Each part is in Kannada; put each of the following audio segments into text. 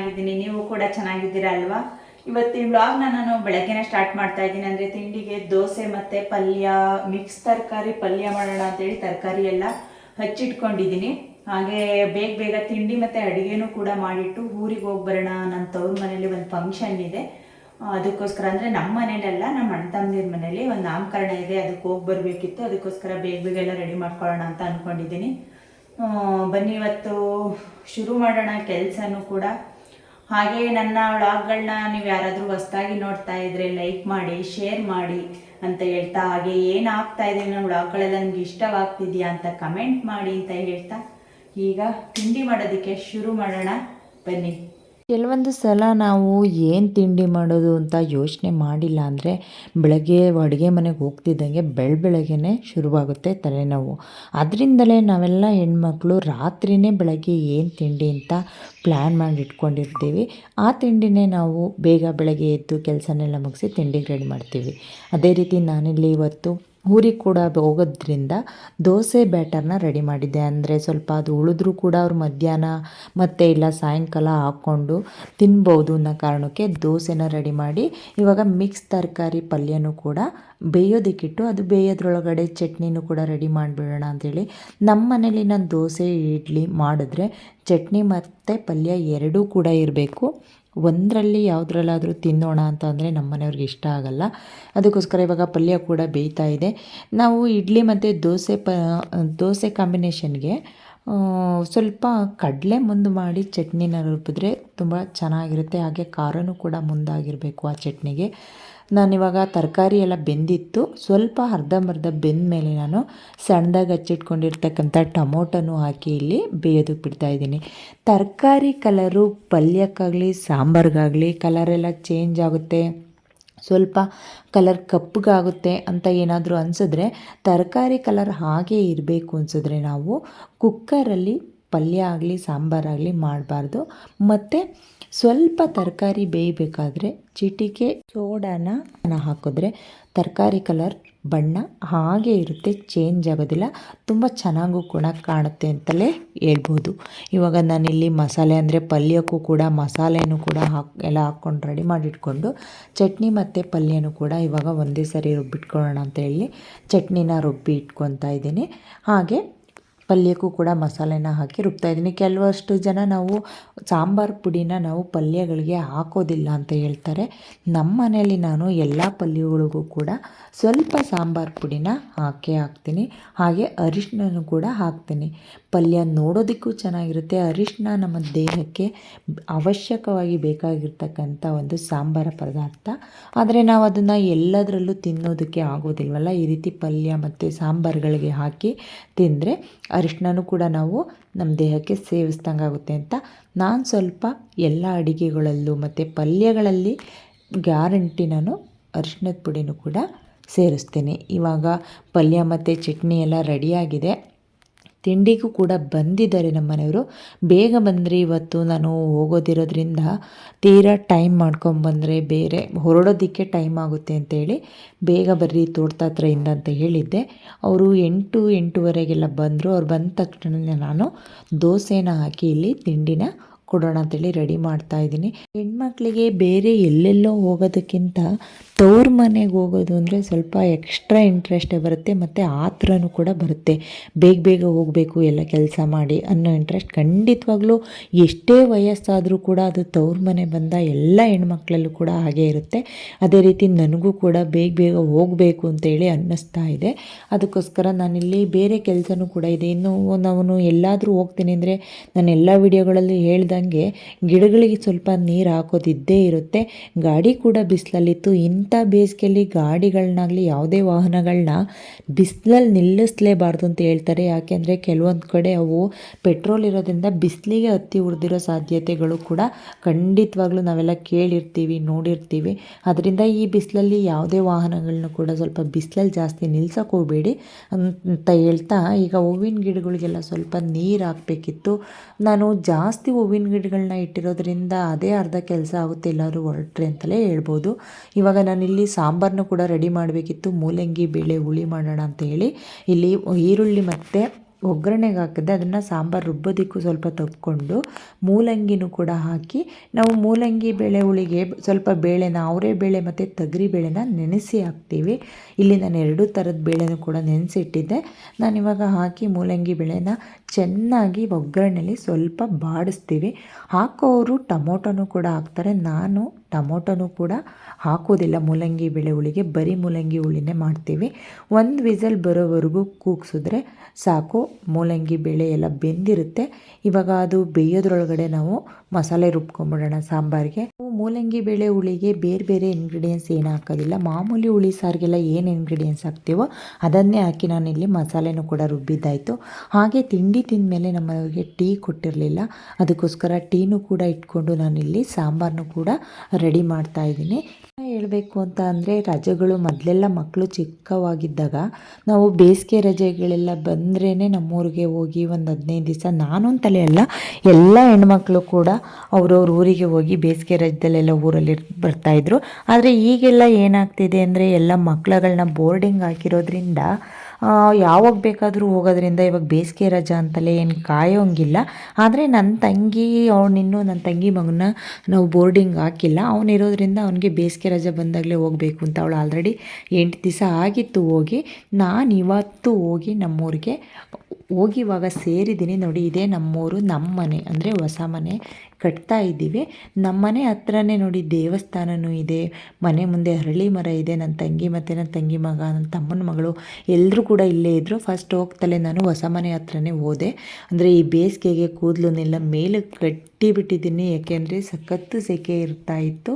ಚೆನ್ನಾಗಿದ್ದೀನಿ, ನೀವು ಕೂಡ ಚೆನ್ನಾಗಿದ್ದೀರಾ ಅಲ್ವಾ ಇವತ್ತಿನ ವ್ಲಾಗ್ನ ನಾನು ಬೆಳಗ್ಗೆನೇ ಸ್ಟಾರ್ಟ್ ಮಾಡ್ತಾ ಇದ್ದೀನಿ. ಅಂದರೆ ತಿಂಡಿಗೆ ದೋಸೆ ಮತ್ತು ಪಲ್ಯ ಮಿಕ್ಸ್ ತರಕಾರಿ, ಪಲ್ಯ ಮಾಡೋಣ ಅಂತೇಳಿ ತರಕಾರಿ ಎಲ್ಲ ಹಚ್ಚಿಟ್ಕೊಂಡಿದ್ದೀನಿ. ಹಾಗೆ ಬೇಗ ಬೇಗ ತಿಂಡಿ ಮತ್ತು ಅಡುಗೆನೂ ಕೂಡ ಮಾಡಿಟ್ಟು ಊರಿಗೆ ಹೋಗಿ ಬರೋಣ. ನನ್ನ ತವ್ರ ಮನೇಲಿ ಒಂದು ಫಂಕ್ಷನ್ ಇದೆ. ಅದಕ್ಕೋಸ್ಕರ ಅಂದರೆ ನಮ್ಮ ಮನೇಲಲ್ಲ ನಮ್ಮ ಅಣ್ಣ ತಮ್ಮದಿರ ಮನೇಲಿ ಒಂದು ನಾಮಕರಣ ಇದೆ. ಅದಕ್ಕೆ ಹೋಗಿ ಬರಬೇಕಿತ್ತು. ಅದಕ್ಕೋಸ್ಕರ ಬೇಗ ಬೇಗ ಎಲ್ಲ ರೆಡಿ ಮಾಡ್ಕೊಳ್ಳೋಣ ಅಂತ ಅಂದ್ಕೊಂಡಿದ್ದೀನಿ ಬನ್ನಿ, ಇವತ್ತು ಶುರು ಮಾಡೋಣ ಕೆಲಸನೂ ಕೂಡ. ಹಾಗೆ ನನ್ನ ವ್ಲಾಗ್ಗಳನ್ನ ನೀವು ಯಾರಾದರೂ ಹೊಸ್ದಾಗಿ ನೋಡ್ತಾ ಇದ್ರೆ ಲೈಕ್ ಮಾಡಿ ಶೇರ್ ಮಾಡಿ ಅಂತ ಹೇಳ್ತಾ, ಹಾಗೆ ಏನಾಗ್ತಾ ಇದೆ ನನ್ನ ವ್ಲಾಗ್ಗಳೆಲ್ಲ ನಿಮ್ಗೆ ಇಷ್ಟವಾಗ್ತಿದೆಯಾ ಅಂತ ಕಮೆಂಟ್ ಮಾಡಿ ಅಂತ ಹೇಳ್ತಾ, ಈಗ ತಿಂಡಿ ಮಾಡೋದಕ್ಕೆ ಶುರು ಮಾಡೋಣ. ಬನ್ನಿ. ಕೆಲವೊಂದು ಸಲ ನಾವು ಏನು ತಿಂಡಿ ಮಾಡೋದು ಅಂತ ಯೋಚನೆ ಮಾಡಿಲ್ಲ ಅಂದರೆ ಬೆಳಗ್ಗೆ ಅಡುಗೆ ಮನೆಗೆ ಹೋಗ್ತಿದ್ದಂಗೆ ಬೆಳ ಬೆಳಗ್ಗೆನೇ ಶುರುವಾಗುತ್ತೆ ತಲೆನೋವು. ಅದರಿಂದಲೇ ನಾವೆಲ್ಲ ಹೆಣ್ಮಕ್ಳು ರಾತ್ರಿನೇ ಬೆಳಗ್ಗೆ ಏನು ತಿಂಡಿ ಅಂತ ಪ್ಲ್ಯಾನ್ ಮಾಡಿ ಇಟ್ಕೊಂಡಿರ್ತೀವಿ. ಆ ತಿಂಡಿನೇ ನಾವು ಬೇಗ ಬೆಳಗ್ಗೆ ಎದ್ದು ಕೆಲಸನೆಲ್ಲ ಮುಗಿಸಿ ತಿಂಡಿಗೆ ರೆಡಿ ಮಾಡ್ತೀವಿ. ಅದೇ ರೀತಿ ನಾನಿಲ್ಲಿ ಇವತ್ತು ಊರಿಗೆ ಕೂಡ ಹೋಗೋದ್ರಿಂದ ದೋಸೆ ಬ್ಯಾಟರ್ನ ರೆಡಿ ಮಾಡಿದ್ದೆ. ಅಂದರೆ ಸ್ವಲ್ಪ ಅದು ಉಳಿದ್ರೂ ಕೂಡ ಅವ್ರು ಮಧ್ಯಾಹ್ನ ಮತ್ತು ಇಲ್ಲ ಸಾಯಂಕಾಲ ಹಾಕ್ಕೊಂಡು ತಿನ್ಬೋದು ಅನ್ನೋ ಕಾರಣಕ್ಕೆ ದೋಸೆನ ರೆಡಿ ಮಾಡಿ ಇವಾಗ ಮಿಕ್ಸ್ ತರಕಾರಿ ಪಲ್ಯನೂ ಕೂಡ ಬೇಯೋದಕ್ಕಿಟ್ಟು ಅದು ಬೇಯೋದ್ರೊಳಗಡೆ ಚಟ್ನಿನೂ ಕೂಡ ರೆಡಿ ಮಾಡಿಬಿಡೋಣ ಅಂಥೇಳಿ ನಮ್ಮ ಮನೇಲಿ ನಾನು ದೋಸೆ, ಇಡ್ಲಿ ಮಾಡಿದ್ರೆ ಚಟ್ನಿ ಮತ್ತು ಪಲ್ಯ ಎರಡೂ ಕೂಡ ಇರಬೇಕು. ಒಂದರಲ್ಲಿ ಯಾವುದ್ರಲ್ಲಾದರೂ ತಿನ್ನೋಣ ಅಂತ ಅಂದರೆ ನಮ್ಮ ಮನೆಯವ್ರಿಗೆ ಇಷ್ಟ ಆಗಲ್ಲ. ಅದಕ್ಕೋಸ್ಕರ ಇವಾಗ ಪಲ್ಯ ಕೂಡ ಬೇಯ್ತಾ ಇದೆ. ನಾವು ಇಡ್ಲಿ ಮತ್ತು ದೋಸೆ ಪ, ದೋಸೆ ಕಾಂಬಿನೇಷನ್ಗೆ ಸ್ವಲ್ಪ ಕಡಲೆ ಮುಂದೆ ಮಾಡಿ ಚಟ್ನಿನ ರುಬ್ಬಿದ್ರೆ ತುಂಬ ಚೆನ್ನಾಗಿರುತ್ತೆ. ಹಾಗೆ ಖಾರನೂ ಕೂಡ ಮುಂದಾಗಿರಬೇಕು ಆ ಚಟ್ನಿಗೆ. ನಾನಿವಾಗ ತರಕಾರಿ ಎಲ್ಲ ಬೆಂದಿತ್ತು. ಸ್ವಲ್ಪ ಅರ್ಧಂಬರ್ಧ ಬೆಂದ ಮೇಲೆ ನಾನು ಸಣ್ಣದಾಗಿ ಹಚ್ಚಿಟ್ಕೊಂಡಿರ್ತಕ್ಕಂಥ ಟೊಮೊಟೊನೂ ಹಾಕಿ ಇಲ್ಲಿ ಬೇಯೋದಕ್ಕೆ ಬಿಡ್ತಾಯಿದ್ದೀನಿ ತರಕಾರಿ ಕಲರು ಪಲ್ಯಕ್ಕಾಗಲಿ, ಸಾಂಬಾರಿಗಾಗಲಿ ಕಲರೆಲ್ಲ ಚೇಂಜ್ ಆಗುತ್ತೆ. ಸ್ವಲ್ಪ ಕಲರ್ ಕಪ್ಪಗಾಗುತ್ತೆ ಅಂತ ಏನಾದರೂ ಅನಿಸಿದ್ರೆ ತರಕಾರಿ ಕಲರ್ ಹಾಗೆ ಇರಬೇಕು ಅನಿಸಿದ್ರೆ ನಾವು ಕುಕ್ಕರಲ್ಲಿ ಪಲ್ಯ ಆಗಲಿ ಸಾಂಬಾರಾಗಲಿ ಮಾಡಬಾರ್ದು. ಮತ್ತು ಸ್ವಲ್ಪ ತರಕಾರಿ ಬೇಯಬೇಕಾದ್ರೆ ಚಿಟಿಕೆ ಸೋಡಾನ ಹಾಕಿದ್ರೆ ತರಕಾರಿ ಕಲರ್ ಬಣ್ಣ ಹಾಗೆ ಇರುತ್ತೆ ಚೇಂಜ್ ಆಗೋದಿಲ್ಲ. ತುಂಬ ಚೆನ್ನಾಗೂ ಕೂಡ ಕಾಣುತ್ತೆ ಅಂತಲೇ ಹೇಳ್ಬೋದು. ಇವಾಗ ನಾನಿಲ್ಲಿ ಮಸಾಲೆ ಅಂದರೆ ಪಲ್ಯಕ್ಕೂ ಕೂಡ ಮಸಾಲೆನೂ ಕೂಡ ಹಾಕಿ, ಎಲ್ಲ ಹಾಕ್ಕೊಂಡು ರೆಡಿ ಮಾಡಿಟ್ಕೊಂಡು ಚಟ್ನಿ ಮತ್ತು ಪಲ್ಯನೂ ಕೂಡ ಇವಾಗ ಒಂದೇ ಸರಿ ರುಬ್ಬಿಟ್ಕೊಳ್ಳೋಣ ಅಂತ ಹೇಳಿ ಚಟ್ನಿನ ರುಬ್ಬಿ ಇಟ್ಕೊತಾ ಇದ್ದೀನಿ. ಹಾಗೆ ಪಲ್ಯಕ್ಕೂ ಕೂಡ ಮಸಾಲೆನ ಹಾಕಿ ರುಬ್ತಾ ಇದ್ದೀನಿ. ಕೆಲವಷ್ಟು ಜನ ನಾವು ಸಾಂಬಾರು ಪುಡಿನ ನಾವು ಪಲ್ಯಗಳಿಗೆ ಹಾಕೋದಿಲ್ಲ ಅಂತ ಹೇಳ್ತಾರೆ. ನಮ್ಮ ಮನೆಯಲ್ಲಿ ನಾನು ಎಲ್ಲ ಪಲ್ಯಗಳಿಗೂ ಕೂಡ ಸ್ವಲ್ಪ ಸಾಂಬಾರು ಪುಡಿನ ಹಾಕೇ ಹಾಕ್ತೀನಿ. ಹಾಗೆ ಅರಿಶಿನೂ ಕೂಡ ಹಾಕ್ತೀನಿ. ಪಲ್ಯ ನೋಡೋದಕ್ಕೂ ಚೆನ್ನಾಗಿರುತ್ತೆ. ಅರಿಶಿನ ನಮ್ಮ ದೇಹಕ್ಕೆ ಅವಶ್ಯಕವಾಗಿ ಬೇಕಾಗಿರ್ತಕ್ಕಂಥ ಒಂದು ಸಾಂಬಾರ ಪದಾರ್ಥ. ಆದರೆ ನಾವು ಅದನ್ನು ಎಲ್ಲದರಲ್ಲೂ ತಿನ್ನೋದಕ್ಕೆ ಆಗೋದಿಲ್ವಲ್ಲ? ಈ ರೀತಿ ಪಲ್ಯ ಮತ್ತು ಸಾಂಬಾರುಗಳಿಗೆ ಹಾಕಿ ತಿಂದರೆ ಅರಿಶಿನೂ ಕೂಡ ನಾವು ನಮ್ಮ ದೇಹಕ್ಕೆ ಸೇವಿಸ್ದಂಗೆ ಆಗುತ್ತೆ ಅಂತ ನಾನು ಸ್ವಲ್ಪ ಎಲ್ಲ ಅಡಿಗೆಗಳಲ್ಲೂ ಮತ್ತು ಪಲ್ಯಗಳಲ್ಲಿ ಗ್ಯಾರಂಟಿ ನಾನು ಅರಿಶಿನದ ಪುಡಿನೂ ಕೂಡ ಸೇರಿಸ್ತೇನೆ. ಇವಾಗ ಪಲ್ಯ ಮತ್ತು ಚಟ್ನಿ ಎಲ್ಲ ರೆಡಿಯಾಗಿದೆ ತಿಂಡಿಗೂ ಕೂಡ ಬಂದಿದ್ದಾರೆ ನಮ್ಮ ಮನೆಯವರು. ಬೇಗ ಬಂದರೆ ಇವತ್ತು ನಾನು ಹೋಗೋದಿರೋದ್ರಿಂದ ತೀರಾ ಟೈಮ್ ಮಾಡ್ಕೊಂಬಂದರೆ ಬೇರೆ ಹೊರಡೋದಕ್ಕೆ ಟೈಮ್ ಆಗುತ್ತೆ ಅಂತೇಳಿ ಬೇಗ ಬರ್ರಿ ತೋಟದ ಹತ್ರದಿಂದ ಅಂತ ಹೇಳಿದ್ದೆ. ಅವರು ಎಂಟು, ಎಂಟೂವರೆಗೆಲ್ಲ ಬಂದರು. ಅವ್ರು ಬಂದ ತಕ್ಷಣ ನಾನು ದೋಸೆನ ಹಾಕಿ ಇಲ್ಲಿ ತಿಂಡಿನ ಕೊಡೋಣ ಅಂತೇಳಿ ರೆಡಿ ಮಾಡ್ತಾ ಇದ್ದೀನಿ. ಹೆಣ್ಮಕ್ಳಿಗೆ ಬೇರೆ ಎಲ್ಲೆಲ್ಲೋ ಹೋಗೋದಕ್ಕಿಂತ ತವ್ರ ಮನೆಗೆ ಹೋಗೋದು ಅಂದರೆ ಸ್ವಲ್ಪ ಎಕ್ಸ್ಟ್ರಾ ಇಂಟ್ರೆಸ್ಟೇ ಬರುತ್ತೆ ಮತ್ತು ಆತ್ರನೂ ಕೂಡ ಬರುತ್ತೆ. ಬೇಗ ಬೇಗ ಹೋಗಬೇಕು, ಎಲ್ಲ ಕೆಲಸ ಮಾಡಿ ಅನ್ನೋ ಇಂಟ್ರೆಸ್ಟ್ ಖಂಡಿತವಾಗ್ಲೂ ಎಷ್ಟೇ ವಯಸ್ಸಾದರೂ ಕೂಡ ಅದು ತವ್ರ ಮನೆ ಬಂದ ಎಲ್ಲ ಹೆಣ್ಮಕ್ಳಲ್ಲೂ ಕೂಡ ಹಾಗೆ ಇರುತ್ತೆ. ಅದೇ ರೀತಿ ನನಗೂ ಕೂಡ ಬೇಗ ಬೇಗ ಹೋಗಬೇಕು ಅಂತೇಳಿ ಅನ್ನಿಸ್ತಾ ಇದೆ. ಅದಕ್ಕೋಸ್ಕರ ನಾನಿಲ್ಲಿ ಬೇರೆ ಕೆಲಸನೂ ಕೂಡ ಇದೆ. ಇನ್ನು ನಾನು ಎಲ್ಲಾದರೂ ಹೋಗ್ತೀನಿ ಅಂದರೆ ನಾನು ಎಲ್ಲ ವಿಡಿಯೋಗಳಲ್ಲಿ ಹೇಳ್ದಂಗೆ ಗಿಡಗಳಿಗೆ ಸ್ವಲ್ಪ ನೀರು ಹಾಕೋದಿದ್ದೇ ಇರುತ್ತೆ. ಗಾಡಿ ಕೂಡ ಬಿಸಿಲಲ್ಲಿತ್ತು ಇಂಥ ಬೇಸಿಗೆಯಲ್ಲಿ ಗಾಡಿಗಳನ್ನಾಗಲಿ ಯಾವುದೇ ವಾಹನಗಳನ್ನ ಬಿಸಿಲಲ್ಲಿ ನಿಲ್ಲಿಸಲೇಬಾರ್ದು ಅಂತ ಹೇಳ್ತಾರೆ. ಯಾಕೆಂದರೆ ಕೆಲವೊಂದು ಕಡೆ ಅವು ಪೆಟ್ರೋಲ್ ಇರೋದ್ರಿಂದ ಬಿಸಿಲಿಗೆ ಹತ್ತಿ ಉರಿದಿರೋ ಸಾಧ್ಯತೆಗಳು ಕೂಡ ಖಂಡಿತವಾಗ್ಲೂ ನಾವೆಲ್ಲ ಕೇಳಿರ್ತೀವಿ, ನೋಡಿರ್ತೀವಿ. ಅದರಿಂದ ಈ ಬಿಸಿಲಲ್ಲಿ ಯಾವುದೇ ವಾಹನಗಳನ್ನ ಕೂಡ ಸ್ವಲ್ಪ ಬಿಸಿಲಲ್ಲಿ ಜಾಸ್ತಿ ನಿಲ್ಸೋಕೆ ಹೋಗಬೇಡಿ ಅಂತ ಹೇಳ್ತಾ, ಈಗ ಹೂವಿನ ಗಿಡಗಳಿಗೆಲ್ಲ ಸ್ವಲ್ಪ ನೀರು ಹಾಕಬೇಕಿತ್ತು. ನಾನು ಜಾಸ್ತಿ ಹೂವಿನ ಗಿಡಗಳನ್ನ ಇಟ್ಟಿರೋದ್ರಿಂದ ಅದೇ ಅರ್ಧ ಕೆಲಸ ಆಗುತ್ತೆ ಎಲ್ಲರೂ ಹೊರಟ್ರೆ ಅಂತಲೇ ಹೇಳ್ಬೋದು. ಇವಾಗ ನಾನಿಲ್ಲಿ ಸಾಂಬಾರನ್ನು ಕೂಡ ರೆಡಿ ಮಾಡಬೇಕಿತ್ತು. ಮೂಲಂಗಿ, ಬೇಳೆ, ಹುಳಿ ಮಾಡೋಣ ಅಂತ ಹೇಳಿ. ಇಲ್ಲಿ ಈರುಳ್ಳಿ ಮತ್ತು ಒಗ್ಗರಣೆಗೆ ಹಾಕಿದೆ ಅದನ್ನು ಸಾಂಬಾರು ರುಬ್ಬೋದಿಕ್ಕೂ ಸ್ವಲ್ಪ ತಕ್ಕೊಂಡು ಮೂಲಂಗಿನೂ ಕೂಡ ಹಾಕಿ, ನಾವು ಮೂಲಂಗಿ, ಬೇಳೆ, ಹುಳಿಗೆ ಸ್ವಲ್ಪ ಬೇಳೆನ, ಅವರೇ ಬೇಳೆ ಮತ್ತು ತಗರಿ ಬೇಳೆನ ನೆನೆಸಿ ಹಾಕ್ತೀವಿ. ಇಲ್ಲಿ ನಾನು ಎರಡು ಥರದ ಬೇಳೆನೂ ಕೂಡ ನೆನೆಸಿಟ್ಟಿದ್ದೆ. ನಾನಿವಾಗ ಹಾಕಿ ಮೂಲಂಗಿ ಬೇಳೆನ ಚೆನ್ನಾಗಿ ಒಗ್ಗರಣೆಯಲ್ಲಿ ಸ್ವಲ್ಪ ಬಾಡಿಸ್ತೀವಿ. ಹಾಕೋರು ಟೊಮೊಟೊನೂ ಕೂಡ ಹಾಕ್ತಾರೆ. ನಾನು ಟೊಮೊಟೊನೂ ಕೂಡ ಹಾಕೋದಿಲ್ಲ. ಮೂಲಂಗಿ ಬೆಳೆ ಹುಳಿಗೆ ಬರೀ ಮೂಲಂಗಿ ಹುಳಿನೇ ಮಾಡ್ತೀವಿ. ಒಂದು ವಿಸಲ್ ಬರೋವರೆಗೂ ಕೂಗ್ಸಿದ್ರೆ ಸಾಕು. ಮೂಲಂಗಿ ಬೇಳೆ ಎಲ್ಲ ಬೆಂದಿರುತ್ತೆ. ಇವಾಗ ಅದು ಬೇಯೋದ್ರೊಳಗಡೆ ನಾವು ಮಸಾಲೆ ರುಬ್ಕೊಂಬಿಡೋಣ ಸಾಂಬಾರಿಗೆ. ಮೂಲಂಗಿ ಬೇಳೆ ಹುಳಿಗೆ ಬೇರೆ ಬೇರೆ ಇಂಗ್ರೀಡಿಯೆಂಟ್ಸ್ ಏನು ಹಾಕೋದಿಲ್ಲ. ಮಾಮೂಲಿ ಹುಳಿ ಸಾರಿಗೆಲ್ಲ ಏನು ಇಂಗ್ರೀಡಿಯೆಂಟ್ಸ್ ಹಾಕ್ತೀವೋ ಅದನ್ನೇ ಹಾಕಿ ನಾನಿಲ್ಲಿ ಮಸಾಲೆನೂ ಕೂಡ ರುಬ್ಬಿದ್ದಾಯಿತು. ಹಾಗೆ ತಿಂಡಿ ತಿಂದಮೇಲೆ ನಮ್ಮವರಿಗೆ ಟೀ ಕೊಟ್ಟಿರಲಿಲ್ಲ. ಅದಕ್ಕೋಸ್ಕರ ಟೀನೂ ಕೂಡ ಇಟ್ಕೊಂಡು ನಾನಿಲ್ಲಿ ಸಾಂಬಾರನ್ನು ಕೂಡ ರೆಡಿ ಮಾಡ್ತಾ ಇದ್ದೀನಿ. ಹೇಳಬೇಕು ಅಂತ ಅಂದರೆ, ರಜೆಗಳು ಮೊದಲೆಲ್ಲ ಮಕ್ಕಳು ಚಿಕ್ಕವಾಗಿದ್ದಾಗ ನಾವು ಬೇಸಿಗೆ ರಜೆಗಳೆಲ್ಲ ಬಂದ್ರೇ ನಮ್ಮೂರಿಗೆ ಹೋಗಿ ಒಂದು ಹದಿನೈದು ದಿವಸ ನಾನು ಅಂತಲೇ ಅಲ್ಲ, ಎಲ್ಲ ಹೆಣ್ಮಕ್ಳು ಕೂಡ ಅವ್ರವ್ರ ಊರಿಗೆ ಹೋಗಿ ಬೇಸಿಗೆ ರಜದಲ್ಲೆಲ್ಲ ಊರಲ್ಲಿ ಬರ್ತಾಯಿದ್ರು ಆದರೆ ಈಗೆಲ್ಲ ಏನಾಗ್ತಿದೆ ಅಂದರೆ, ಎಲ್ಲ ಮಕ್ಕಳುಗಳನ್ನ ಬೋರ್ಡಿಂಗ್ ಹಾಕಿರೋದ್ರಿಂದ ಯಾವಾಗ ಬೇಕಾದರೂ ಹೋಗೋದ್ರಿಂದ ಇವಾಗ ಬೇಸಿಗೆ ರಜಾ ಅಂತಲೇ ಏನು ಕಾಯೋಂಗಿಲ್ಲ. ಆದರೆ ನನ್ನ ತಂಗಿ ಅವನಿನ್ನೂ ನನ್ನ ತಂಗಿ ಮಗನ ನಾವು ಬೋರ್ಡಿಂಗ್ ಹಾಕಿಲ್ಲ. ಅವನಿರೋದ್ರಿಂದ ಅವನಿಗೆ ಬೇಸಿಗೆ ರಜೆ ಬಂದಾಗಲೇ ಹೋಗಬೇಕು ಅಂತ ಅವಳು ಆಲ್ರೆಡಿ ಎಂಟು ದಿವಸ ಆಗಿತ್ತು ಹೋಗಿ. ನಾನು ಇವತ್ತು ಹೋಗಿ ನಮ್ಮೂರಿಗೆ ಹೋಗಿ ಇವಾಗ ಸೇರಿದ್ದೀನಿ ನೋಡಿ, ಇದೇ ನಮ್ಮೂರು ನಮ್ಮ ಮನೆ ಅಂದರೆ ಹೊಸ ಮನೆ ಕಟ್ತಾ ಇದ್ದೀವಿ. ನಮ್ಮ ಮನೆ ಹತ್ರನೇ ನೋಡಿ ದೇವಸ್ಥಾನವೂ ಇದೆ, ಮನೆ ಮುಂದೆ ಹರಳಿ ಮರ ಇದೆ, ನನ್ನ ತಂಗಿ ಮತ್ತು ನನ್ನ ತಂಗಿ ಮಗ, ನನ್ನ ತಮ್ಮನ ಮಗಳು ಎಲ್ಲರೂ ಕೂಡ ಇಲ್ಲೇ ಇದ್ದರು ಫಸ್ಟ್ ಹೋಗ್ತಲೇ ನಾನು ಹೊಸ ಮನೆ ಹತ್ರನೇ ಹೋದೆ. ಅಂದರೆ ಈ ಬೇಸಿಗೆಗೆ ಕೂದಲನ್ನೆಲ್ಲ ಮೇಲೆ ಕಟ್ಟಿಬಿಟ್ಟಿದ್ದೀನಿ, ಯಾಕೆಂದರೆ ಸಖತ್ತು ಸೆಕೆ ಇರ್ತಾ ಇತ್ತು.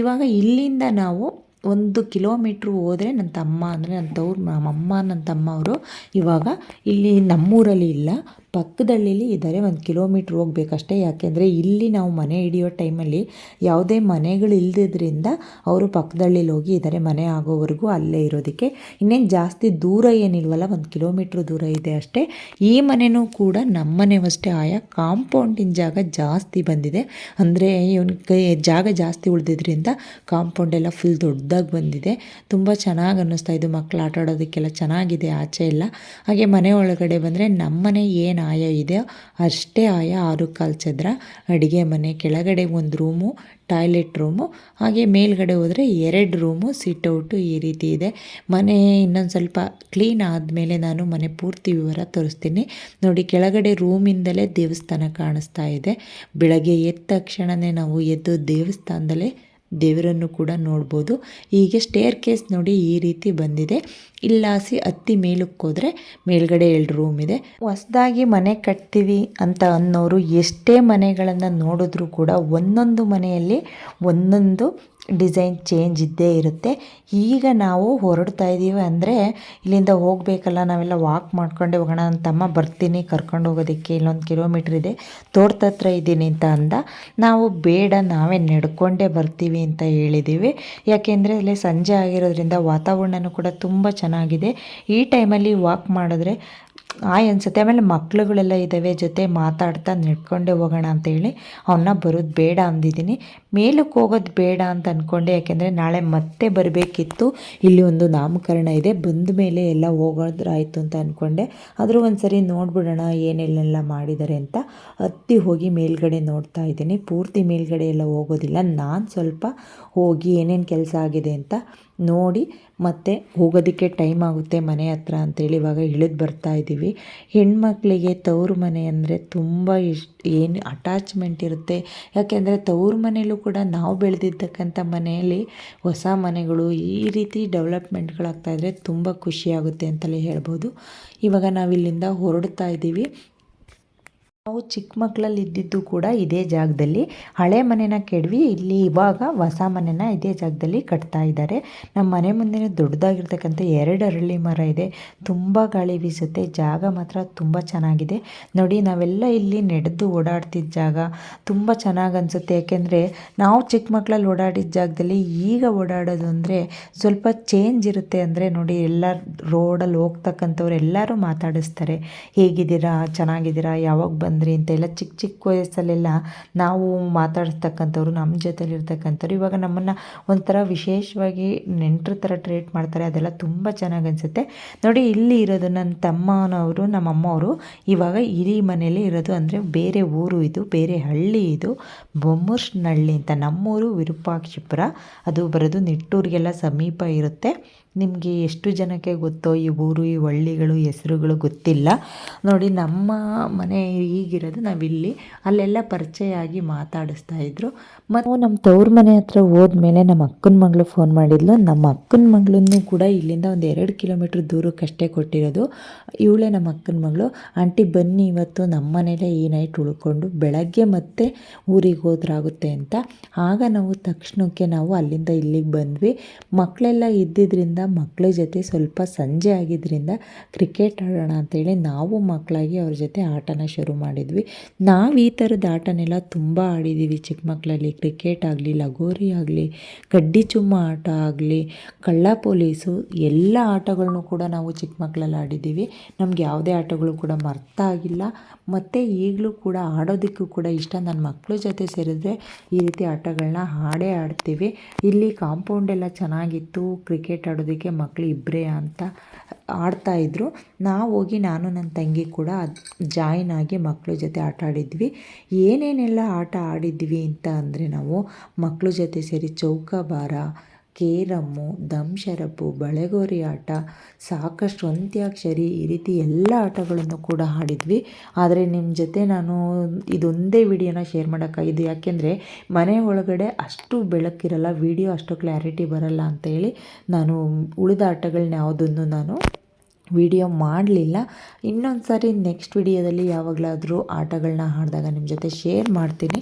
ಇವಾಗ ಇಲ್ಲಿಂದ ನಾವು ಒಂದು ಕಿಲೋಮೀಟ್ರ್ ಹೋದರೆ ನನ್ನ ತಮ್ಮ ಅಂದರೆ ನನ್ನ ತವ್ರು, ನಮ್ಮಮ್ಮ, ನನ್ನ ತಮ್ಮ ಅವರು ಇವಾಗ ಇಲ್ಲಿ ನಮ್ಮೂರಲ್ಲಿ ಇಲ್ಲ. ಪಕ್ಕದಳ್ಳಿಲಿ ಇದ್ದಾರೆ, ಒಂದು ಕಿಲೋಮೀಟ್ರ್ ಹೋಗ್ಬೇಕಷ್ಟೇ. ಯಾಕೆಂದರೆ ಇಲ್ಲಿ ನಾವು ಮನೆ ಹಿಡಿಯೋ ಟೈಮಲ್ಲಿ ಯಾವುದೇ ಮನೆಗಳು ಇಲ್ಲದಿದ್ದರಿಂದ ಅವರು ಪಕ್ಕದಳ್ಳಿಲಿ ಹೋಗಿ ಇದ್ದಾರೆ ಮನೆ ಆಗೋವರೆಗೂ ಅಲ್ಲೇ ಇರೋದಕ್ಕೆ. ಇನ್ನೇನು ಜಾಸ್ತಿ ದೂರ ಏನಿಲ್ವಲ್ಲ, ಒಂದು ಕಿಲೋಮೀಟ್ರ್ ದೂರ ಇದೆ ಅಷ್ಟೇ. ಈ ಮನೆಯೂ ಕೂಡ ನಮ್ಮ ಮನೆವಷ್ಟೇ. ಆಯಾ ಕಾಂಪೌಂಡಿನ ಜಾಗ ಜಾಸ್ತಿ ಬಂದಿದೆ. ಅಂದರೆ ಇವನ ಕೈ, ಜಾಗ ಜಾಸ್ತಿ ಉಳಿದಿದ್ದರಿಂದ ಕಾಂಪೌಂಡ್ ಎಲ್ಲ ಫುಲ್ ದೊಡ್ಡದಾಗಿ ಬಂದಿದೆ. ತುಂಬ ಚೆನ್ನಾಗಿ ಅನ್ನಿಸ್ತಾ ಇದು ಮಕ್ಕಳು ಆಟ ಆಡೋದಕ್ಕೆಲ್ಲ ಚೆನ್ನಾಗಿದೆ, ಆಚೆ ಎಲ್ಲ. ಹಾಗೆ ಮನೆ ಒಳಗಡೆ ಬಂದರೆ ನಮ್ಮನೆ ಏನು ಆಯ ಇದೆಯೋ ಅಷ್ಟೇ ಆಯ ಆರು ಕಾಲು ಚದರ. ಅಡುಗೆ ಮನೆ ಕೆಳಗಡೆ ಒಂದು ರೂಮು, ಟಾಯ್ಲೆಟ್ ರೂಮು, ಹಾಗೆ ಮೇಲ್ಗಡೆ ಹೋದರೆ ಎರಡು ರೂಮು ಸಿಟ್ಔಟು ಈ ರೀತಿ ಇದೆ. ಮನೆ ಇನ್ನೊಂದು ಸ್ವಲ್ಪ ಕ್ಲೀನ್ ಆದಮೇಲೆ ನಾನು ಮನೆ ಪೂರ್ತಿ ವಿವರ ತೋರಿಸ್ತೀನಿ. ನೋಡಿ, ಕೆಳಗಡೆ ರೂಮಿಂದಲೇ ದೇವಸ್ಥಾನ ಕಾಣಿಸ್ತಾ ಇದೆ. ಬೆಳಗ್ಗೆ ಎದ್ದ ತಕ್ಷಣವೇ ನಾವು ಎದ್ದು ದೇವಸ್ಥಾನದಲ್ಲೇ ದೇವರನ್ನು ಕೂಡ ನೋಡ್ಬೋದು. ಹೀಗೆ ಸ್ಟೇರ್ ಕೇಸ್ ನೋಡಿ ಈ ರೀತಿ ಬಂದಿದೆ. ಇಲ್ಲಾಸಿ ಹತ್ತಿ ಮೇಲಕ್ಕೋದ್ರೆ ಮೇಲ್ಗಡೆ ಎರಡು ರೂಮ್ ಇದೆ. ಹೊಸದಾಗಿ ಮನೆ ಕಟ್ತೀವಿ ಅಂತ ಅನ್ನೋರು ಎಷ್ಟೇ ಮನೆಗಳನ್ನು ನೋಡಿದ್ರೂ ಕೂಡ ಒಂದೊಂದು ಮನೆಯಲ್ಲಿ ಒಂದೊಂದು ಡಿಸೈನ್ ಚೇಂಜ್ ಇದ್ದೇ ಇರುತ್ತೆ. ಈಗ ನಾವು ಹೊರಡ್ತಾ ಇದ್ದೀವಿ ಅಂದರೆ ಇಲ್ಲಿಂದ ಹೋಗಬೇಕಲ್ಲ, ನಾವೆಲ್ಲ ವಾಕ್ ಮಾಡ್ಕೊಂಡೆ ಹೋಗೋಣ, ನನ್ನ ತಮ್ಮ ಬರ್ತೀನಿ, ಕರ್ಕೊಂಡು ಹೋಗೋದಕ್ಕೆ ಇಲ್ಲೊಂದು ಕಿಲೋಮೀಟ್ರ್ ಇದೆ. ತೋಟದತ್ರ ಇದ್ದೀನಿ ಅಂತ ಅಂದ. ನಾವು ಬೇಡ, ನಾವೇ ನಡ್ಕೊಂಡೇ ಬರ್ತೀವಿ ಅಂತ ಹೇಳಿದ್ದೀವಿ ಯಾಕೆಂದರೆ ಅಲ್ಲಿ ಸಂಜೆ ಆಗಿರೋದ್ರಿಂದ ವಾತಾವರಣನೂ ಕೂಡ ತುಂಬ ಚೆನ್ನಾಗಿದೆ. ಈ ಟೈಮಲ್ಲಿ ವಾಕ್ ಮಾಡಿದ್ರೆ ಆಯ್ ಅನ್ಸುತ್ತೆ ಆಮೇಲೆ ಮಕ್ಳುಗಳೆಲ್ಲ ಇದ್ದಾವೆ, ಜೊತೆ ಮಾತಾಡ್ತಾ ನಡ್ಕೊಂಡೇ ಹೋಗೋಣ ಅಂತೇಳಿ ಅವನ್ನ ಬರೋದು ಬೇಡ ಅಂದಿದ್ದೀನಿ. ಮೇಲಕ್ಕೆ ಹೋಗೋದು ಬೇಡ ಅಂತ ಅಂದ್ಕೊಂಡೆ ಯಾಕೆಂದರೆ ನಾಳೆ ಮತ್ತೆ ಬರಬೇಕಿತ್ತು. ಇಲ್ಲಿ ಒಂದು ನಾಮಕರಣ ಇದೆ, ಬಂದ ಮೇಲೆ ಎಲ್ಲ ಹೋಗೋದ್ರಾಯ್ತು ಅಂತ ಅಂದ್ಕೊಂಡೆ ಆದರೂ ಒಂದು ಸರಿ ನೋಡ್ಬಿಡೋಣ, ಏನೆಲ್ಲೆಲ್ಲ ಮಾಡಿದ್ದಾರೆ ಅಂತ. ಹತ್ತಿ ಹೋಗಿ ಮೇಲ್ಗಡೆ ನೋಡ್ತಾ ಇದ್ದೀನಿ. ಪೂರ್ತಿ ಮೇಲ್ಗಡೆ ಎಲ್ಲ ಹೋಗೋದಿಲ್ಲ. ನಾನು ಸ್ವಲ್ಪ ಹೋಗಿ ಏನೇನು ಕೆಲಸ ಆಗಿದೆ ಅಂತ ನೋಡಿ ಮತ್ತೆ ಹೋಗೋದಕ್ಕೆ ಟೈಮ್ ಆಗುತ್ತೆ ಮನೆ ಹತ್ರ ಅಂತೇಳಿ ಇವಾಗ ಇಳಿದು ಬರ್ತಾ ಇದ್ದೀವಿ. ಹೆಣ್ಮಕ್ಳಿಗೆ ತವ್ರ ಮನೆ ಅಂದರೆ ತುಂಬ ಇಷ್ಟ, ಏನು ಅಟ್ಯಾಚ್ಮೆಂಟ್ ಇರುತ್ತೆ. ಯಾಕೆಂದರೆ ತವ್ರ ಮನೆಯಲ್ಲೂ ಕೂಡ ನಾವು ಬೆಳೆದಿದ್ದಕ್ಕಂಥ ಮನೆಯಲ್ಲಿ ಹೊಸ ಮನೆಗಳು ಈ ರೀತಿ ಡೆವಲಪ್ಮೆಂಟ್ಗಳಾಗ್ತಾಯಿದ್ರೆ ತುಂಬ ಖುಷಿಯಾಗುತ್ತೆ ಅಂತಲೇ ಹೇಳ್ಬೋದು. ಇವಾಗ ನಾವಿಲ್ಲಿಂದ ಹೊರಡ್ತಾ ಇದ್ದೀವಿ. ನಾವು ಚಿಕ್ಕ ಮಕ್ಕಳಲ್ಲಿ ಇದ್ದಿದ್ದು ಕೂಡ ಇದೇ ಜಾಗದಲ್ಲಿ. ಹಳೆ ಮನೆನ ಕೆಡವಿ ಇಲ್ಲಿ ಇವಾಗ ಹೊಸ ಮನೆನ ಇದೇ ಜಾಗದಲ್ಲಿ ಕಟ್ತಾ ಇದ್ದಾರೆ. ನಮ್ಮ ಮನೆ ಮುಂದೆ ದೊಡ್ಡದಾಗಿರ್ತಕ್ಕಂಥ ಎರಡು ಅರಳಿ ಮರ ಇದೆ. ತುಂಬ ಗಾಳಿ ಬೀಸುತ್ತೆ. ಜಾಗ ಮಾತ್ರ ತುಂಬ ಚೆನ್ನಾಗಿದೆ. ನೋಡಿ, ನಾವೆಲ್ಲ ಇಲ್ಲಿ ನಡೆದು ಓಡಾಡ್ತಿದ್ದ ಜಾಗ. ತುಂಬ ಚೆನ್ನಾಗಿ ಅನಿಸುತ್ತೆ. ಯಾಕೆಂದರೆ ನಾವು ಚಿಕ್ಕ ಮಕ್ಕಳಲ್ಲಿ ಓಡಾಡಿದ ಜಾಗದಲ್ಲಿ ಈಗ ಓಡಾಡೋದು ಅಂದರೆ ಸ್ವಲ್ಪ ಚೇಂಜ್ ಇರುತ್ತೆ ಅಂದರೆ ನೋಡಿ, ಎಲ್ಲ ರೋಡಲ್ಲಿ ಹೋಗ್ತಕ್ಕಂಥವ್ರು ಎಲ್ಲರೂ ಮಾತಾಡಿಸ್ತಾರೆ. ಹೇಗಿದ್ದೀರಾ? ಚೆನ್ನಾಗಿದ್ದೀರಾ? ಯಾವಾಗ ಬಂದ್ರಿ ಅಂತ ಎಲ್ಲ ಚಿಕ್ಕ ಚಿಕ್ಕ ವಯಸ್ಸಲ್ಲೆಲ್ಲ ನಾವು ಮಾತಾಡ್ತಕ್ಕಂಥವ್ರು ನಮ್ಮ ಜೊತೆಲಿರ್ತಕ್ಕಂಥವ್ರು ಇವಾಗ ನಮ್ಮನ್ನು ಒಂಥರ ವಿಶೇಷವಾಗಿ ನೆಂಟರ ಥರ ಟ್ರೀಟ್ ಮಾಡ್ತಾರೆ. ಅದೆಲ್ಲ ತುಂಬ ಚೆನ್ನಾಗಿ ಅನಿಸುತ್ತೆ. ನೋಡಿ, ಇಲ್ಲಿ ಇರೋದು ನನ್ನ ತಮ್ಮನವರು ನಮ್ಮ ಅಮ್ಮವರು ಇವಾಗ ಇಲ್ಲಿ ಮನೆಯಲ್ಲೇ ಇರೋದು ಅಂದರೆ ಬೇರೆ ಊರು ಇದು, ಬೇರೆ ಹಳ್ಳಿ ಇದು ಬೊಮ್ಮರ್ಷ್ನಹಳ್ಳಿ ಅಂತ ನಮ್ಮೂರು ವಿರೂಪಾಕ್ಷಿಪುರ. ಅದು ಬರೋದು ನಿಟ್ಟೂರಿಗೆಲ್ಲ ಸಮೀಪ ಇರುತ್ತೆ. ನಿಮಗೆ ಎಷ್ಟು ಜನಕ್ಕೆ ಗೊತ್ತೋ ಈ ಊರು, ಈ ಹಳ್ಳಿಗಳು ಹೆಸರುಗಳು ಗೊತ್ತಿಲ್ಲ. ನೋಡಿ, ನಮ್ಮ ಮನೆ ಈಗಿರೋದು ನಾವಿಲ್ಲಿ ಅಲ್ಲೆಲ್ಲ ಪರಿಚಯ ಆಗಿ ಮಾತಾಡಿಸ್ತಾ ಇದ್ರು. ಮತ್ತು ನಮ್ಮ ತವ್ರ ಮನೆ ಹತ್ರ ಹೋದ್ಮೇಲೆ ನಮ್ಮ ಅಕ್ಕನ ಮಗಳು ಫೋನ್ ಮಾಡಿದ್ಲು. ನಮ್ಮ ಅಕ್ಕನ ಮಗಳನ್ನು ಕೂಡ ಇಲ್ಲಿಂದ ಒಂದು ಎರಡು ಕಿಲೋಮೀಟ್ರ್ ದೂರಕ್ಕಷ್ಟೇ ಕೊಟ್ಟಿರೋದು. ಇವಳೇ ನಮ್ಮ ಅಕ್ಕನ ಮಗಳು. ಆಂಟಿ, ಬನ್ನಿ ಇವತ್ತು ನಮ್ಮ ಮನೇಲೇ ಈ ನೈಟ್ ಉಳ್ಕೊಂಡು ಬೆಳಗ್ಗೆ ಮತ್ತೆ ಊರಿಗೆ ಹೋದ್ರಾಗುತ್ತೆ ಅಂತ. ಆಗ ನಾವು ತಕ್ಷಣಕ್ಕೆ ನಾವು ಅಲ್ಲಿಂದ ಇಲ್ಲಿಗೆ ಬಂದ್ವಿ. ಮಕ್ಕಳೆಲ್ಲ ಇದ್ದಿದ್ದರಿಂದ ಮಕ್ಕಳ ಜೊತೆ ಸ್ವಲ್ಪ ಸಂಜೆ ಆಗಿದ್ದರಿಂದ ಕ್ರಿಕೆಟ್ ಆಡೋಣ ಅಂತೇಳಿ ನಾವು ಮಕ್ಕಳಾಗಿ ಅವ್ರ ಜೊತೆ ಆಟನ ಶುರು ಮಾಡಿದ್ವಿ. ನಾವು ಈ ಥರದ ಆಟನೆಲ್ಲ ತುಂಬ ಆಡಿದ್ದೀವಿ ಚಿಕ್ಕ ಮಕ್ಕಳಲ್ಲಿ ಕ್ರಿಕೆಟ್ ಆಗಲಿ, ಲಗೋರಿ ಆಗಲಿ, ಕಡ್ಡಿ ಚುಮ್ಮ ಆಟ ಆಗಲಿ, ಕಳ್ಳ ಪೊಲೀಸು ಎಲ್ಲ ಆಟಗಳನ್ನೂ ಕೂಡ ನಾವು ಚಿಕ್ಕ ಮಕ್ಕಳಲ್ಲಿ ಆಡಿದ್ದೀವಿ ನಮ್ಗೆ ಯಾವುದೇ ಆಟಗಳು ಕೂಡ ಮರ್ತ ಆಗಿಲ್ಲ. ಮತ್ತು ಈಗಲೂ ಕೂಡ ಆಡೋದಕ್ಕೂ ಕೂಡ ಇಷ್ಟ. ನನ್ನ ಮಕ್ಕಳ ಜೊತೆ ಸೇರಿದ್ರೆ ಈ ರೀತಿ ಆಟಗಳನ್ನ ಆಡೇ ಆಡ್ತೀವಿ. ಇಲ್ಲಿ ಕಾಂಪೌಂಡ್ ಎಲ್ಲ ಚೆನ್ನಾಗಿತ್ತು. ಕ್ರಿಕೆಟ್ ಆಡೋದಕ್ಕೆ ಮಕ್ಕಳು ಇಬ್ಬರೇ ಅಂತ ಆಡ್ತಾಯಿದ್ರು ನಾವು ಹೋಗಿ ನಾನು ನನ್ನ ತಂಗಿ ಕೂಡ ಜಾಯ್ನ್ ಆಗಿ ಮಕ್ಕಳ ಜೊತೆ ಆಟ ಆಡಿದ್ವಿ. ಏನೇನೆಲ್ಲ ಆಟ ಆಡಿದ್ವಿ ಅಂತ ಅಂದರೆ ನಾವು ಮಕ್ಕಳ ಜೊತೆ ಸೇರಿ ಚೌಕಾಬಾರ ಕೇರಮ್ಮು ದಂಶರಪ್ಪು ಬಳೆಗೋರಿ ಆಟ, ಸಾಕಷ್ಟು ಅಂತ್ಯಾಕ್ಷರಿ, ಈ ರೀತಿ ಎಲ್ಲ ಆಟಗಳನ್ನು ಕೂಡ ಆಡಿದ್ವಿ ಆದರೆ ನಿಮ್ಮ ಜೊತೆ ನಾನು ಇದೊಂದೇ ವಿಡಿಯೋನ ಶೇರ್ ಮಾಡೋಕ್ಕಾಗಿದ್ದು ಯಾಕೆಂದರೆ ಮನೆ ಒಳಗಡೆ ಅಷ್ಟು ಬೆಳಕಿರಲ್ಲ, ವಿಡಿಯೋ ಅಷ್ಟು ಕ್ಲಾರಿಟಿ ಬರಲ್ಲ ಅಂತ ಹೇಳಿ ನಾನು ಉಳಿದ ಆಟಗಳನ್ನ ಯಾವುದನ್ನು ನಾನು ವಿಡಿಯೋ ಮಾಡಲಿಲ್ಲ. ಇನ್ನೊಂದು ಸಾರಿ ನೆಕ್ಸ್ಟ್ ವಿಡಿಯೋದಲ್ಲಿ ಯಾವಾಗಲಾದರೂ ಆಟಗಳನ್ನ ಆಡಿದಾಗ ನಿಮ್ಮ ಜೊತೆ ಶೇರ್ ಮಾಡ್ತೀನಿ.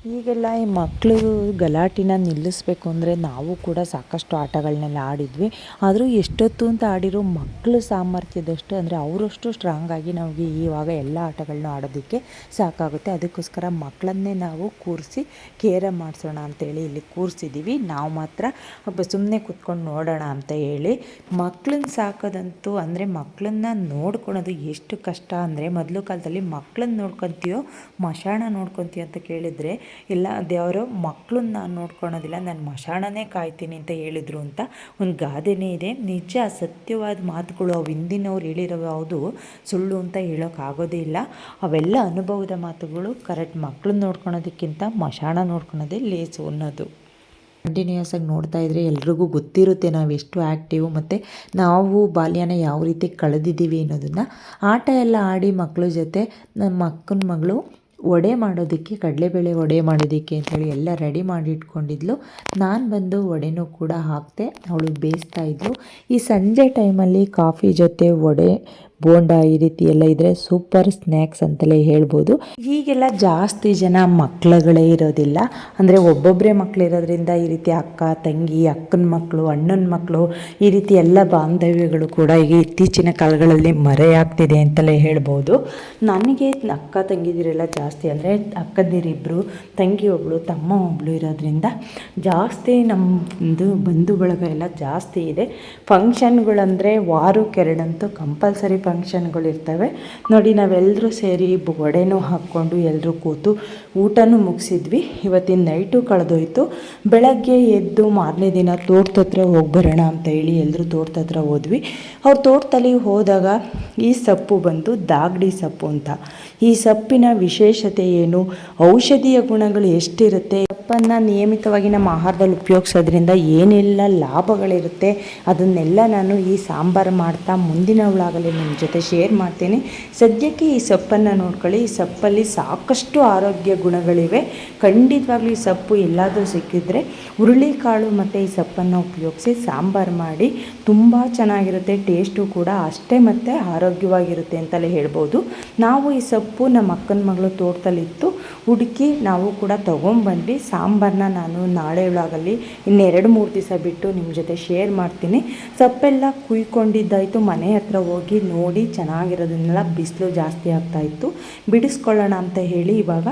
ಈಗೆಲ್ಲ ಈ ಮಕ್ಕಳು ಗಲಾಟಿನ ನಿಲ್ಲಿಸ್ಬೇಕು ಅಂದರೆ ನಾವು ಕೂಡ ಸಾಕಷ್ಟು ಆಟಗಳನ್ನೆಲ್ಲ ಆಡಿದ್ವಿ. ಆದರೂ ಎಷ್ಟೊತ್ತು ಅಂತ ಆಡಿರೋ ಮಕ್ಕಳು ಸಾಮರ್ಥ್ಯದಷ್ಟು ಅಂದರೆ ಅವರಷ್ಟು ಸ್ಟ್ರಾಂಗ್ ಆಗಿ ನಮಗೆ ಇವಾಗ ಎಲ್ಲ ಆಟಗಳನ್ನೂ ಆಡೋದಕ್ಕೆ ಸಾಕಾಗುತ್ತೆ. ಅದಕ್ಕೋಸ್ಕರ ಮಕ್ಕಳನ್ನೇ ನಾವು ಕೂರಿಸಿ ಕೇರ ಮಾಡಿಸೋಣ ಅಂತೇಳಿ ಇಲ್ಲಿ ಕೂರಿಸಿದ್ದೀವಿ ನಾವು ಮಾತ್ರ ಸುಮ್ಮನೆ ಕೂತ್ಕೊಂಡು ನೋಡೋಣ ಅಂತ ಹೇಳಿ ಮಕ್ಕಳನ್ನ ಸಾಕೋದಂತೂ ಅಂದರೆ ಮಕ್ಕಳನ್ನ ನೋಡ್ಕೊಳೋದು ಎಷ್ಟು ಕಷ್ಟ ಅಂದರೆ ಮೊದಲು ಕಾಲದಲ್ಲಿ ಮಕ್ಕಳನ್ನ ನೋಡ್ಕೊತೀಯೋ ಮಶಾಣ ನೋಡ್ಕೊತೀಯ ಅಂತ ಕೇಳಿದರೆ ಇಲ್ಲ, ದೇವರು ಮಕ್ಕಳನ್ನ ನಾನು ನೋಡ್ಕೊಳೋದಿಲ್ಲ, ನಾನು ಮಶಾಣನೇ ಕಾಯ್ತೀನಿ ಅಂತ ಹೇಳಿದರು ಅಂತ ಒಂದು ಗಾದೆನೇ ಇದೆ. ನಿಜ, ಸತ್ಯವಾದ ಮಾತುಗಳು ಅವು ಹಿಂದಿನವ್ರು ಹೇಳಿರೋ ಯಾವುದು ಸುಳ್ಳು ಅಂತ ಹೇಳೋಕ್ಕಾಗೋದೇ ಇಲ್ಲ. ಅವೆಲ್ಲ ಅನುಭವದ ಮಾತುಗಳು, ಕರೆಕ್ಟ್ ಮಕ್ಕಳನ್ನ ನೋಡ್ಕೊಳೋದಕ್ಕಿಂತ ಮಶಾಣ ನೋಡ್ಕೊಳೋದೇ ಲೇಸು ಅನ್ನೋದು. ಕಂಟಿನ್ಯೂಸ್ ಆಗಿ ನೋಡ್ತಾ ಇದ್ದರೆ ಎಲ್ರಿಗೂ ಗೊತ್ತಿರುತ್ತೆ ನಾವು ಎಷ್ಟು ಆ್ಯಕ್ಟಿವ್ ಮತ್ತು ನಾವು ಬಾಲ್ಯನ ಯಾವ ರೀತಿ ಕಳೆದಿದ್ದೀವಿ ಅನ್ನೋದನ್ನು. ಆಟ ಎಲ್ಲ ಆಡಿ ಮಕ್ಕಳ ಜೊತೆ ನಮ್ಮ ಅಕ್ಕನ ಮಗಳು ವಡೆ ಮಾಡೋದಕ್ಕೆ, ಕಡಲೆಬೇಳೆ ವಡೆ ಮಾಡೋದಕ್ಕೆ ಅಂತೇಳಿ ಎಲ್ಲ ರೆಡಿ ಮಾಡಿ ಇಟ್ಕೊಂಡಿದ್ಲು. ನಾನು ಬಂದು ವಡೆನೂ ಕೂಡ ಹಾಕಿದೆ ಅವಳು ಬೇಯಿಸ್ತಾ ಇದ್ಲು. ಈ ಸಂಜೆ ಟೈಮಲ್ಲಿ ಕಾಫಿ ಜೊತೆ ವಡೆ ಬೋಂಡ ಈ ರೀತಿ ಎಲ್ಲ ಇದ್ರೆ ಸೂಪರ್ ಸ್ನ್ಯಾಕ್ಸ್ ಅಂತಲೇ ಹೇಳ್ಬೋದು. ಈಗೆಲ್ಲ ಜಾಸ್ತಿ ಜನ ಮಕ್ಕಳುಗಳೇ ಇರೋದಿಲ್ಲ. ಅಂದರೆ ಒಬ್ಬೊಬ್ಬರೇ ಮಕ್ಕಳಿರೋದ್ರಿಂದ ಈ ರೀತಿ ಅಕ್ಕ, ತಂಗಿ, ಅಕ್ಕನ ಮಕ್ಕಳು ಅಣ್ಣನ ಮಕ್ಕಳು ಈ ರೀತಿ ಎಲ್ಲ ಬಾಂಧವ್ಯಗಳು ಕೂಡ ಈಗ ಇತ್ತೀಚಿನ ಕಾಲಗಳಲ್ಲಿ ಮರೆಯಾಗ್ತಿದೆ ಅಂತಲೇ ಹೇಳ್ಬೋದು. ನನಗೆ ಅಕ್ಕ, ತಂಗಿದಿರೆಲ್ಲ ಜಾಸ್ತಿ ಅಂದರೆ ಅಕ್ಕದಿರಿಬ್ಬರು ತಂಗಿ ಒಬ್ಬಳು ತಮ್ಮ ಒಬ್ಬಳು ಇರೋದ್ರಿಂದ ಜಾಸ್ತಿ ನಮ್ಮದು ಬಂಧು ಬಳಗ ಎಲ್ಲ ಜಾಸ್ತಿ ಇದೆ. ಫಂಕ್ಷನ್ಗಳಂದರೆ ವಾರಕ್ಕೆರಡಂತೂ ಕಂಪಲ್ಸರಿ ಫಂಕ್ಷನ್ಗಳು ಇರ್ತವೆ. ನೋಡಿ ನಾವೆಲ್ಲರೂ ಸೇರಿ ವಡೆನೂ ಹಾಕ್ಕೊಂಡು ಎಲ್ಲರೂ ಕೂತು ಊಟನೂ ಮುಗಿಸಿದ್ವಿ. ಇವತ್ತಿನ ನೈಟು ಕಳೆದೋಯ್ತು. ಬೆಳಗ್ಗೆ ಎದ್ದು ಮಾರನೇ ದಿನ ತೋಟದ ಹತ್ರ ಹೋಗಿ ಬರೋಣ ಅಂತ ಹೇಳಿ ಎಲ್ಲರೂ ತೋಟದ ಹತ್ರ ಹೋದ್ವಿ. ಅವ್ರ ತೋಟದಲ್ಲಿ ಹೋದಾಗ ಈ ಸೊಪ್ಪು ಬಂದು ದಾಗಡಿ ಸೊಪ್ಪು ಅಂತ. ಈ ಸೊಪ್ಪಿನ ವಿಶೇಷತೆ ಏನು? ಔಷಧೀಯ ಗುಣಗಳು ಎಷ್ಟಿರುತ್ತೆ? ಸೊಪ್ಪನ್ನು ನಿಯಮಿತವಾಗಿ ನಮ್ಮ ಆಹಾರದಲ್ಲಿ ಉಪಯೋಗಿಸೋದ್ರಿಂದ ಏನೆಲ್ಲ ಲಾಭಗಳಿರುತ್ತೆ, ಅದನ್ನೆಲ್ಲ ನಾನು ಈ ಸಾಂಬಾರು ಮಾಡ್ತಾ ಮುಂದಿನ ವ್ಲಾಗಲ್ಲಿ ನಿಮ್ಮ ಜೊತೆ ಶೇರ್ ಮಾಡ್ತೀನಿ. ಸದ್ಯಕ್ಕೆ ಈ ಸೊಪ್ಪನ್ನು ನೋಡ್ಕೊಳ್ಳಿ. ಈ ಸೊಪ್ಪಲ್ಲಿ ಸಾಕಷ್ಟು ಆರೋಗ್ಯ ಗುಣಗಳಿವೆ. ಖಂಡಿತವಾಗ್ಲೂ ಈ ಸೊಪ್ಪು ಎಲ್ಲಾದರೂ ಸಿಕ್ಕಿದ್ರೆ ಹುರುಳಿಕಾಳು ಮತ್ತು ಈ ಸೊಪ್ಪನ್ನು ಉಪಯೋಗಿಸಿ ಸಾಂಬಾರು ಮಾಡಿ ತುಂಬ ಚೆನ್ನಾಗಿರುತ್ತೆ ಟೇಸ್ಟು ಕೂಡ ಅಷ್ಟೇ ಮತ್ತು ಆರೋಗ್ಯವಾಗಿರುತ್ತೆ ಅಂತಲೇ ಹೇಳ್ಬೋದು. ನಾವು ಈ ಸೊಪ್ಪು ನಮ್ಮ ಅಕ್ಕನ ಮಗಳು ತೋಟದಲ್ಲಿತ್ತು. ಹುಡುಕಿ ನಾವು ಕೂಡ ತೊಗೊಂಬಂದ್ವಿ. ಸಾಂಬಾರನ್ನ ನಾನು ನಾಳೆ ಒಳಗಲ್ಲಿ ಇನ್ನೆರಡು ಮೂರು ದಿವಸ ಬಿಟ್ಟು ನಿಮ್ಮ ಜೊತೆ ಶೇರ್ ಮಾಡ್ತೀನಿ. ಸೊಪ್ಪೆಲ್ಲ ಕುಯ್ಕೊಂಡಿದ್ದಾಯಿತು, ಮನೆ ಹತ್ರ ಹೋಗಿ ನೋಡಿ ಚೆನ್ನಾಗಿರೋದನ್ನೆಲ್ಲ ಬಿಸಿಲು ಜಾಸ್ತಿ ಆಗ್ತಾಯಿತ್ತು ಬಿಡಿಸ್ಕೊಳ್ಳೋಣ ಅಂತ ಹೇಳಿ ಇವಾಗ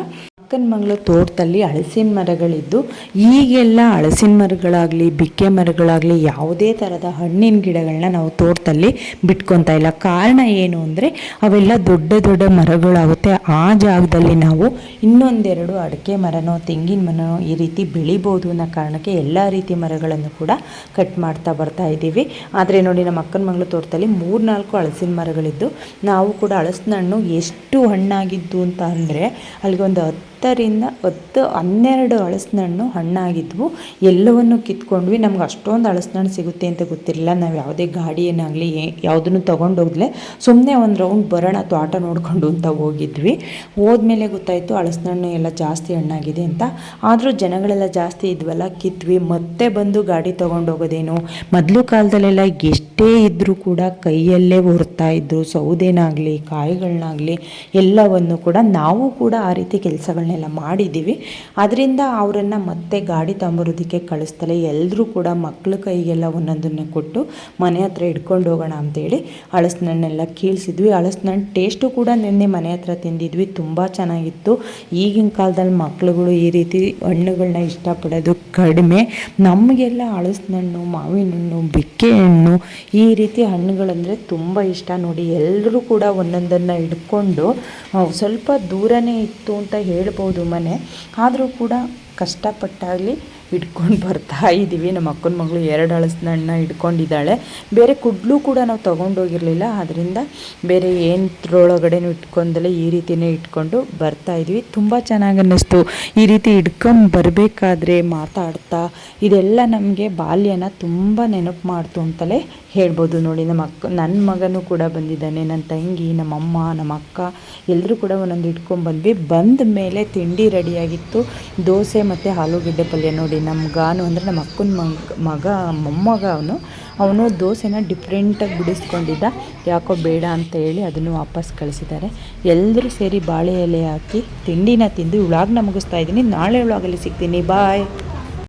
ಅಕ್ಕನ ಮಂಗ್ಳ ತೋಟದಲ್ಲಿ ಹಳಸಿನ ಮರಗಳಿದ್ದು, ಈಗೆಲ್ಲ ಹಳಸಿನ ಮರಗಳಾಗಲಿ, ಬಿಕ್ಕೆ ಮರಗಳಾಗಲಿ ಯಾವುದೇ ಥರದ ಹಣ್ಣಿನ ಗಿಡಗಳನ್ನ ನಾವು ತೋಟದಲ್ಲಿ ಬಿಟ್ಕೊತಾ ಇಲ್ಲ. ಕಾರಣ ಏನು ಅಂದರೆ, ಅವೆಲ್ಲ ದೊಡ್ಡ ದೊಡ್ಡ ಮರಗಳಾಗುತ್ತೆ. ಆ ಜಾಗದಲ್ಲಿ ನಾವು ಇನ್ನೊಂದೆರಡು ಅಡಿಕೆ ಮರನೋ, ತೆಂಗಿನ ಮರನೋ ಈ ರೀತಿ ಬೆಳಿಬೋದು ಅನ್ನೋ ಕಾರಣಕ್ಕೆ ಎಲ್ಲ ರೀತಿ ಮರಗಳನ್ನು ಕೂಡ ಕಟ್ ಮಾಡ್ತಾ ಬರ್ತಾ ಇದ್ದೀವಿ. ಆದರೆ ನೋಡಿ, ನಮ್ಮ ಅಕ್ಕನ ಮಗಳು ತೋಟದಲ್ಲಿ ಮೂರ್ನಾಲ್ಕು ಹಳಸಿನ ಮರಗಳಿದ್ದು, ನಾವು ಕೂಡ ಹಳಸಿನ ಹಣ್ಣು ಎಷ್ಟು ಹಣ್ಣಾಗಿದ್ದು ಅಂತ ಅಂದರೆ, ಅಲ್ಲಿಗೊಂದು ಹತ್ತರಿಂದ ಹತ್ತು, ಹನ್ನೆರಡು ಹಳಸಿನಣ್ಣು ಹಣ್ಣಾಗಿದ್ವು. ಎಲ್ಲವನ್ನು ಕಿತ್ಕೊಂಡ್ವಿ. ನಮ್ಗೆ ಅಷ್ಟೊಂದು ಹಳಸಿನಣ್ಣು ಸಿಗುತ್ತೆ ಅಂತ ಗೊತ್ತಿರಲಿಲ್ಲ. ನಾವು ಯಾವುದೇ ಗಾಡಿ ಏನಾಗಲಿ ಯಾವುದನ್ನು ತೊಗೊಂಡೋಗ್ಲೆ ಸುಮ್ಮನೆ ಒಂದು ರೌಂಡ್ ಬರೋಣ, ತೋಟ ನೋಡಿಕೊಂಡು ಅಂತ ಹೋಗಿದ್ವಿ. ಹೋದ್ಮೇಲೆ ಗೊತ್ತಾಯಿತು ಹಳಸಿನಣ್ಣು ಎಲ್ಲ ಜಾಸ್ತಿ ಹಣ್ಣಾಗಿದೆ ಅಂತ. ಆದರೂ ಜನಗಳೆಲ್ಲ ಜಾಸ್ತಿ ಇದ್ವಲ್ಲ, ಕಿತ್ವಿ. ಮತ್ತೆ ಬಂದು ಗಾಡಿ ತೊಗೊಂಡೋಗೋದೇನು ಮೊದಲು ಕಾಲದಲ್ಲೆಲ್ಲ ಎಷ್ಟೇ ಇದ್ದರೂ ಕೂಡ ಕೈಯಲ್ಲೇ ಹೊರ್ತಾ ಇದ್ದರು ಸೌದೆನಾಗಲಿ ಕಾಯಿಗಳನ್ನಾಗಲಿ ಎಲ್ಲವನ್ನು ಕೂಡ ನಾವು ಕೂಡ ಆ ರೀತಿ ಕೆಲಸಗಳನ್ನೆಲ್ಲ ಮಾಡಿದ್ದೀವಿ ಅದರಿಂದ ಅವರನ್ನು ಮತ್ತೆ ಗಾಡಿ ತಂಬರೋದಕ್ಕೆ ಕಳಿಸ್ತಲೇ ಎಲ್ಲರೂ ಕೂಡ ಮಕ್ಕಳ ಕೈಗೆಲ್ಲ ಒಂದೊಂದನ್ನೇ ಕೊಟ್ಟು ಮನೆ ಹತ್ರ ಇಟ್ಕೊಂಡು ಹೋಗೋಣ ಅಂತೇಳಿ ಹಲಸಿನ ಕೀಳಿಸಿದ್ವಿ. ಹಣ್ಣು ಟೇಸ್ಟು ಕೂಡ ನಿನ್ನೆ ಮನೆ ಹತ್ರ ತಿಂದಿದ್ವಿ. ತುಂಬ ಚೆನ್ನಾಗಿತ್ತು. ಈಗಿನ ಕಾಲದಲ್ಲಿ ಮಕ್ಳುಗಳು ಈ ರೀತಿ ಹಣ್ಣುಗಳನ್ನ ಇಷ್ಟಪಡೋದು ಕಡಿಮೆ. ನಮಗೆಲ್ಲ ಹಣ್ಣು ಮಾವಿನ ಹಣ್ಣು ಬಿಕ್ಕೆ ಹಣ್ಣು ಈ ರೀತಿ ಹಣ್ಣುಗಳಂದರೆ ತುಂಬ ಇಷ್ಟ. ನೋಡಿ ಎಲ್ಲರೂ ಕೂಡ ಒಂದೊಂದನ್ನು ಹಿಡ್ಕೊಂಡು ಸ್ವಲ್ಪ ದೂರನೇ ಇತ್ತು ಅಂತ ಹೇಳ್ಬೋದು ಮನೆ. ಆದರೂ ಕೂಡ ಕಷ್ಟಪಟ್ಟಾಗಲಿ ಹಿಡ್ಕೊಂಡು ಬರ್ತಾ ಇದ್ದೀವಿ ನಮ್ಮ ಅಕ್ಕನ ಮಗಳು ಎರಡು ಹಳಸಿನ ಹಣ್ಣ ಹಿಡ್ಕೊಂಡಿದ್ದಾಳೆ ಬೇರೆ ಕುಡ್ಲು ಕೂಡ ನಾವು ತೊಗೊಂಡೋಗಿರಲಿಲ್ಲ ಅದರಿಂದ ಬೇರೆ ಏನರೊಳಗಡೆನೂ ಇಟ್ಕೊಂಡಲೇ ಈ ರೀತಿಯೇ ಇಟ್ಕೊಂಡು ಬರ್ತಾ ಇದ್ವಿ. ತುಂಬ ಚೆನ್ನಾಗಿ ಅನ್ನಿಸ್ತು. ಈ ರೀತಿ ಇಟ್ಕೊಂಡು ಬರಬೇಕಾದ್ರೆ ಮಾತಾಡ್ತಾ ಇದೆಲ್ಲ ನಮಗೆ ಬಾಲ್ಯನ ತುಂಬ ನೆನಪು ಮಾಡ್ತು ಅಂತಲೇ ಹೇಳ್ಬೋದು ನೋಡಿ. ನಮ್ಮ ಅಕ್ಕ ನನ್ನ ಮಗನೂ ಕೂಡ ಬಂದಿದ್ದಾನೆ. ನನ್ನ ತಂಗಿ ನಮ್ಮಮ್ಮ ನಮ್ಮ ಅಕ್ಕ ಎಲ್ಲರೂ ಕೂಡ ಒಂದೊಂದು ಇಟ್ಕೊಂಡು ಬಂದ್ವಿ. ಬಂದ ಮೇಲೆ ತಿಂಡಿ ರೆಡಿಯಾಗಿತ್ತು. ದೋಸೆ ಮತ್ತು ಆಲೂಗೆಡ್ಡೆ ಪಲ್ಯ ನೋಡಿ ನಮ್ಮ ಗಾನು ಅಂದರೆ ನಮ್ಮ ಅಕ್ಕನ ಮಗ ಮಗ, ಮೊಮ್ಮಗ ಅವನು. ಅವನು ದೋಸೆನ ಡಿಫ್ರೆಂಟಾಗಿ ಬಿಡಿಸ್ಕೊಂಡಿದ್ದ. ಯಾಕೋ ಬೇಡ ಅಂತ ಹೇಳಿ ಅದನ್ನು ವಾಪಸ್ ಕಳಿಸಿದ್ದಾರೆ. ಎಲ್ಲರೂ ಸೇರಿ ಬಾಳೆ ಎಲೆ ಹಾಕಿ ತಿಂಡಿನ ತಿಂದು ವ್ಲಾಗ್ನ ಮುಗಿಸ್ತಾ ಇದ್ದೀನಿ. ನಾಳೆ ವ್ಲಾಗಲ್ಲಿ ಸಿಗ್ತೀನಿ. ಬಾಯ್